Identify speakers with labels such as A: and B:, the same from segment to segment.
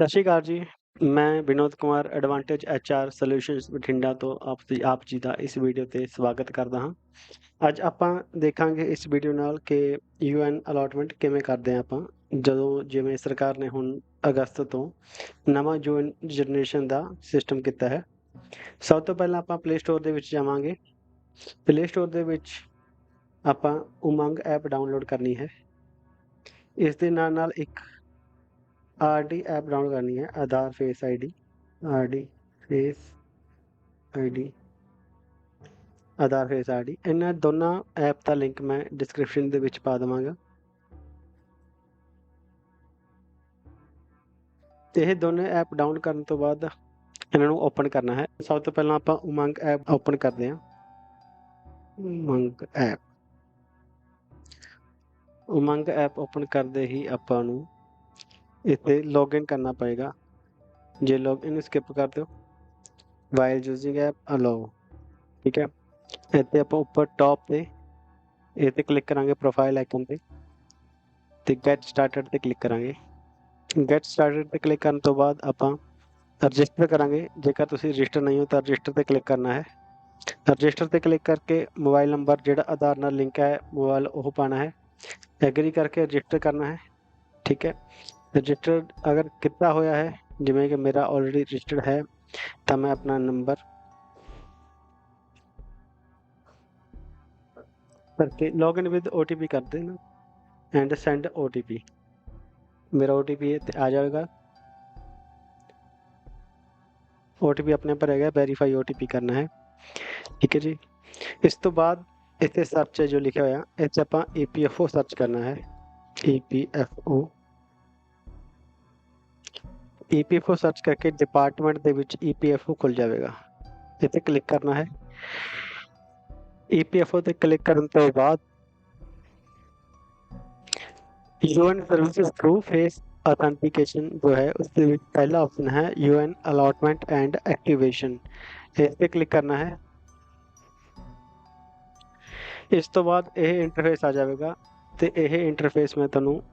A: ਸਤਿ ਸ਼੍ਰੀ ਅਕਾਲ ਜੀ। ਮੈਂ Vinod Kumar advantage HR solutions Bathinda ਤੋਂ ਆਪ ਜੀ ਆਪ ਜੀ ਦਾ ਇਸ ਵੀਡੀਓ ਤੇ ਸਵਾਗਤ ਕਰਦਾ ਹਾਂ। ਅੱਜ ਆਪਾਂ ਦੇਖਾਂਗੇ ਇਸ ਵੀਡੀਓ ਨਾਲ ਕਿ ਯੂਐਨ ਅਲਾਟਮੈਂਟ ਕਿਵੇਂ ਕਰਦੇ ਹਾਂ ਆਪਾਂ। ਜਦੋਂ ਜਿਵੇਂ ਸਰਕਾਰ ਨੇ ਹੁਣ ਅਗਸਤ ਤੋਂ ਨਵਾਂ ਯੂਐਨ ਜਨਰੇਸ਼ਨ ਦਾ ਸਿਸਟਮ ਕੀਤਾ ਹੈ। ਸਭ ਤੋਂ ਪਹਿਲਾਂ ਆਪਾਂ ਪਲੇ ਸਟੋਰ ਦੇ ਵਿੱਚ ਜਾਵਾਂਗੇ। ਪਲੇ ਸਟੋਰ ਦੇ ਵਿੱਚ ਆਪਾਂ ਉਮੰਗ ਐਪ ਡਾਊਨਲੋਡ ਕਰਨੀ ਹੈ। ਇਸ ਦੇ ਨਾਲ ਨਾਲ ਇੱਕ ਆਰਡੀ ਐਪ ਡਾਊਨਲੋਡ ਕਰਨੀ ਹੈ, Aadhaar face ID, RD face ID, Aadhaar face ID, ਇਹਨਾਂ ਦੋਨਾਂ ਐਪ ਦਾ ਲਿੰਕ ਮੈਂ ਡਿਸਕ੍ਰਿਪਸ਼ਨ ਦੇ ਵਿੱਚ ਪਾ ਦਵਾਂਗਾ। ਇਹ ਦੋਨੇ ਐਪ ਡਾਊਨ ਕਰਨ ਤੋਂ ਬਾਅਦ ਇਹਨਾਂ ਨੂੰ ਓਪਨ ਕਰਨਾ ਹੈ। ਸਭ ਤੋਂ ਪਹਿਲਾਂ ਆਪਾਂ ਉਮੰਗ ਐਪ ਓਪਨ ਕਰਦੇ ਹਾਂ। Umang app. Umang app open ਕਰਦੇ ਹੀ ਆਪਾਂ ਨੂੰ ਇੱਥੇ ਲੌਗਇਨ ਕਰਨਾ ਪਏਗਾ ਜੇ ਲੌਗਇਨ ਸਕਿਪ ਕਰ ਦਿਓ ਵਾਈਲ ਯੂਜ਼ਿੰਗ ਐਪ ਅਲਾਓ ਠੀਕ ਹੈ ਇੱਥੇ ਆਪਾਂ ਉੱਪਰ ਟਾਪ ਤੇ ਇਹ ਤੇ ਕਲਿੱਕ ਕਰਾਂਗੇ ਪ੍ਰੋਫਾਈਲ ਆਈਕਨ ਤੇ ਤੇ ਗੈਟ ਸਟਾਰਟਡ ਤੇ ਕਲਿੱਕ ਕਰਾਂਗੇ ਗੈਟ ਸਟਾਰਟਡ ਤੇ ਕਲਿੱਕ ਕਰਨ ਤੋਂ ਬਾਅਦ ਆਪਾਂ ਰਜਿਸਟਰ ਕਰਾਂਗੇ ਜੇਕਰ ਤੁਸੀਂ ਰਜਿਸਟਰ ਨਹੀਂ ਹੋ ਤਾਂ ਰਜਿਸਟਰ ਤੇ ਕਲਿੱਕ ਕਰਨਾ ਹੈ ਰਜਿਸਟਰ ਤੇ ਕਲਿੱਕ ਕਰਕੇ ਮੋਬਾਈਲ ਨੰਬਰ ਜਿਹੜਾ ਆਧਾਰ ਨਾਲ ਲਿੰਕ ਹੈ ਮੋਬਾਈਲ ਉਹ ਪਾਣਾ ਹੈ ਐਗਰੀ ਕਰਕੇ ਰਜਿਸਟਰ ਕਰਨਾ ਹੈ ਠੀਕ ਹੈ रजिस्टर्ड अगर कितना होया है जिमें कि मेरा ऑलरेडी रजिस्टर्ड है तो मैं अपना नंबर करके log in with O T P कर देना and send O T P मेरा ओ टी पी आ जाएगा। ओ टी पी अपने पर है वेरीफाई ओ टी पी करना है। ठीक है जी। इस तो बाद इतने सर्च जो लिखा हुआ इस E P F O search करना है। E P F O ਕਰਨਾ ਹੈ EPFO EPFO ਸਰਚ ਕਰਕੇ ਡਿਪਾਰਟਮੈਂਟ ਦੇ ਵਿੱਚ EPFO ਖੁੱਲ ਜਾਵੇਗਾ ਇੱਥੇ ਕਲਿੱਕ ਕਰਨਾ ਹੈ EPFO ਤੇ ਕਲਿੱਕ ਕਰਨ ਤੋਂ ਬਾਅਦ UN services through face authentication ਜੋ ਹੈ ਉਸ ਦੇ ਵਿੱਚ ਪਹਿਲਾ ਆਪਸ਼ਨ ਹੈ UN allotment and activation ਇਸ ਤੇ ਕਲਿੱਕ ਕਰਨਾ ਹੈ ਇਸ ਤੋਂ ਬਾਅਦ ਇਹ ਇੰਟਰਫੇਸ ਆ ਜਾਵੇਗਾ ਤੇ ਇਹ ਇੰਟਰਫੇਸ ਮੈਂ ਤੁਹਾਨੂੰ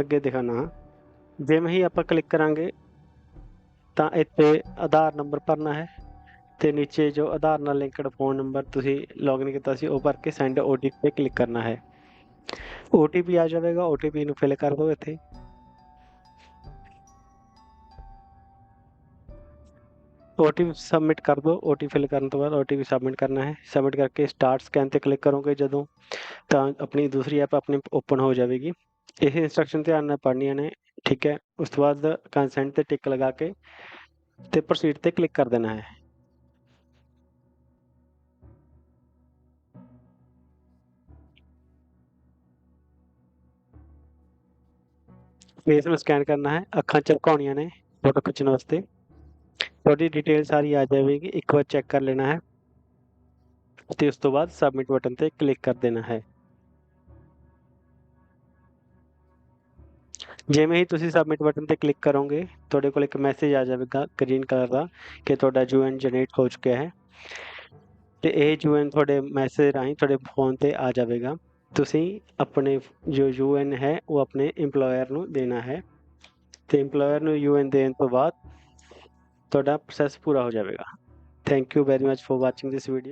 A: ਅੱਗੇ ਦਿਖਾਣਾ ਹਾਂ ਜਿਵੇਂ ਹੀ ਆਪਾਂ ਕਲਿੱਕ ਕਰਾਂਗੇ ਤਾਂ ਇੱਥੇ ਆਧਾਰ ਨੰਬਰ ਭਰਨਾ ਹੈ ਤੇ ਨੀਚੇ ਜੋ ਆਧਾਰ ਨਾਲ ਲਿੰਕਡ ਫੋਨ ਨੰਬਰ ਤੁਸੀਂ ਲੌਗਇਨ ਕੀਤਾ ਸੀ ਉਹ ਭਰ ਕੇ ਸੈਂਡ OTP ਤੇ ਕਲਿੱਕ ਕਰਨਾ ਹੈ OTP ਆ ਜਾਵੇਗਾ OTP ਨੂੰ ਫਿਲ ਕਰ ਦਿਓ ਇੱਥੇ OTP ਸਬਮਿਟ ਕਰ ਦਿਓ OTP ਫਿਲ ਕਰਨ ਤੋਂ ਬਾਅਦ OTP ਸਬਮਿਟ ਕਰਨਾ ਹੈ ਸਬਮਿਟ ਕਰਕੇ ਸਟਾਰਟ ਸਕੈਨ ਤੇ ਕਲਿੱਕ ਕਰੋਗੇ ਜਦੋਂ ਤਾਂ ਆਪਣੀ ਦੂਸਰੀ ਐਪ ਆਪਣੀ ਓਪਨ ਹੋ ਜਾਵੇਗੀ ਇਹ ਇਨਸਟਰਕਸ਼ਨ ਧਿਆਨ ਨਾਲ ਪੜ੍ਹਨੀਆਂ ਨੇ ਠੀਕ ਹੈ ਉਸ ਤੋਂ ਬਾਅਦ ਕੰਸੈਂਟ ਤੇ ਟਿਕ ਲਗਾ ਕੇ ਤੇ ਪ੍ਰੋਸੀਡ ਤੇ ਕਲਿੱਕ ਕਰ ਦੇਣਾ ਹੈ ਫੇਸ ਨੂੰ ਸਕੈਨ ਕਰਨਾ ਹੈ ਅੱਖਾਂ ਝਪਕਾਉਣੀਆਂ ਨੇ ਫੋਟੋ ਖਿੱਚਣ ਵਾਸਤੇ ਤੁਹਾਡੀ ਡਿਟੇਲ ਸਾਰੀ ਆ ਜਾਵੇਗੀ ਇੱਕ ਵਾਰ ਚੈੱਕ ਕਰ ਲੈਣਾ ਹੈ ਤੇ ਉਸ ਤੋਂ ਬਾਅਦ ਸਬਮਿਟ ਬਟਨ ਤੇ ਕਲਿੱਕ ਕਰ ਦੇਣਾ ਹੈ जिमें ही तुम सबमिट बटन पर क्लिक करोगे थोड़े को एक मैसेज आ जाएगा ग्रीन कलर का कि थोड़ा जू एन जनरेट हो चुका है तो यह जू एन थोड़े मैसेज राही थोड़े फ़ोन पर आ जाएगा तुम अपने जो यू एन है वो अपने इंपलॉयर देना है तो इंपलॉयर यू एन देने तो बाद प्रोसैस पूरा हो जाएगा thank you very much for watching this video